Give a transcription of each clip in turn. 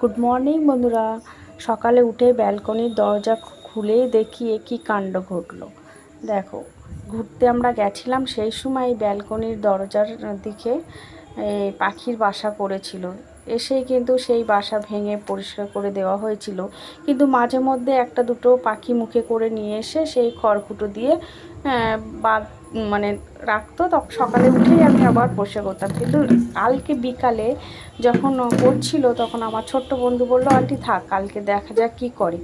Good morning বন্ধুরা। সকালে উঠে ব্যালকনির দরজা খুলে দেখি এ কী কাণ্ড ঘটলো। দেখো, ঘুরতে আমরা গেছিলাম সেই সময় ব্যালকনির দরজার দিকে পাখির বাসা করেছিল এসেই কিন্তু সেই বাসা ভেঙে পরিষ্কার করে দেওয়া হয়েছিল। কিন্তু মাঝে মধ্যে একটা দুটো পাখি মুখে করে নিয়ে এসে সেই খড়কুটো দিয়ে বা মানে রাখতো। তখন সকালে উঠেই আমি আবার বসে করতাম। কিন্তু কালকে বিকালে যখন করছিল, তখন আমার ছোট্ট বন্ধু বলল, আন্টি, থাক, কালকে দেখা যাক কী করে।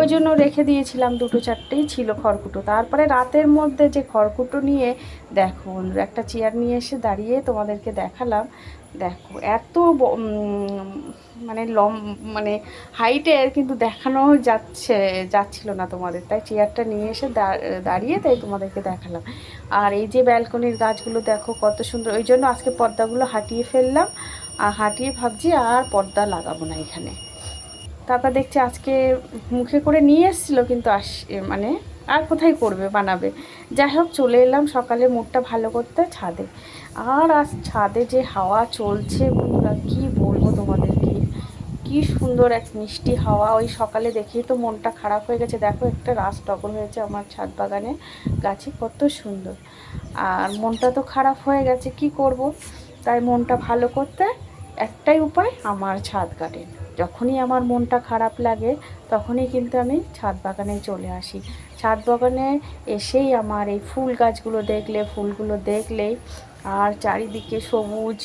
ওই জন্য রেখে দিয়েছিলাম, দুটো চারটেই ছিল খড়কুটো। তারপরে রাতের মধ্যে যে খড়কুটো নিয়ে, দেখো বন্ধু একটা চেয়ার নিয়ে এসে দাঁড়িয়ে তোমাদেরকে দেখালাম। দেখো, এত মানে লম মানে হাইটের কিন্তু দেখানো যাচ্ছে, যাচ্ছিল না তোমাদের। তাই চেয়ারটা নিয়ে এসে দাঁড়িয়ে তাই তোমাদেরকে দেখালাম। আর এই যে ব্যালকনির গাছগুলো, দেখো কত সুন্দর। ওই জন্য আজকে পর্দাগুলো হাঁটিয়ে ফেললাম। আর হাঁটিয়ে ভাবছি আর পর্দা লাগাবো না এখানে। তারপর দেখছি আজকে মুখে করে নিয়ে এসেছিল কিন্তু আস মানে আর কোথায় করবে, বানাবে। যাই হোক, চলে এলাম সকালে মুডটা ভালো করতে ছাদে। আর আজ ছাদে যে হাওয়া চলছে বন্ধুরা, কি বলব তোমাদেরকে? কি সুন্দর এক মিষ্টি হাওয়া। ওই সকালে দেখেই তো মনটা খারাপ হয়ে গেছে। দেখো একটা রাস টগর হয়েছে আমার ছাদ বাগানে। গাছে কত সুন্দর। আর মনটা তো খারাপ হয়ে গেছে, কি করব? তাই মনটা ভালো করতে একটাই উপায়, আমার ছাদ গার্ডেন যখনই আমার মনটা খারাপ লাগে, তখনই কিন্তু আমি ছাদ বাগানে চলে আসি। ছাদ বাগানে এসেই আমার এই ফুল গাছগুলো দেখলে, ফুলগুলো দেখলেই, আর চারিদিকে সবুজ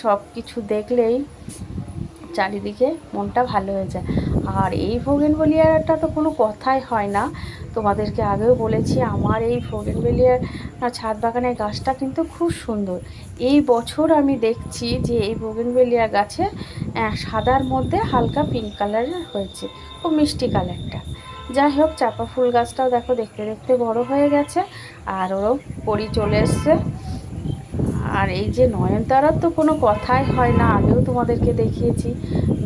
সব কিছু দেখলেই চারিদিকে মনটা ভালো হয়ে যায়। আর এই ভোগেনবেলিয়াটা তো কোনো কথাই হয় না। তোমাদেরকে আগেও বলেছি, আমার এই ভোগেনবেলিয়ার ছাদ বাগানের গাছটা কিন্তু খুব সুন্দর। এই বছর আমি দেখছি যে এই ভোগেনবেলিয়া গাছে সাদার মধ্যে হালকা পিঙ্ক কালারের হয়েছে, খুব মিষ্টি কালারটা যাই হোক, চাপা ফুল গাছটাও দেখো, দেখতে দেখতে বড় হয়ে গেছে, আর ওরও পরি চলে এসছে। আর এই যে নয়নতারার তো কোনো কথাই হয় না, আগেও তোমাদেরকে দেখিয়েছি।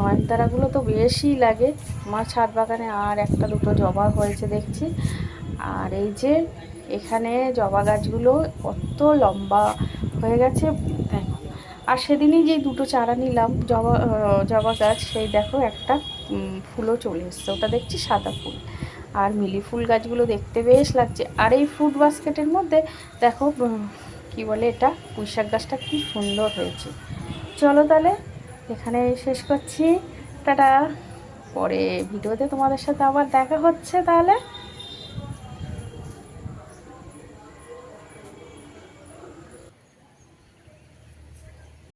নয়নতারাগুলো তো বেশি লাগে। আমার ছাদ বাগানে আর একটা দুটো জবা হয়েছে দেখছি। আর এই যে এখানে জবা গাছগুলো কত লম্বা হয়ে গেছে, দেখো। আর সেদিনই যে দুটো চারা নিলাম, জবা জবা গাছ, সেই দেখো একটা ফুলও চলে এসছে। ওটা দেখছি সাদা ফুল। আর মিলি ফুল গাছগুলো দেখতে বেশ লাগছে। আর এই ফুড বাস্কেটের মধ্যে দেখো কি বলে এটা? পুঁইশাক গাছটা কি সুন্দর হয়েছে। চলো তাহলে এখানে শেষ করছি। টাটা। পরে ভিডিওতে তোমাদের সাথে আবার দেখা হচ্ছে তাহলে।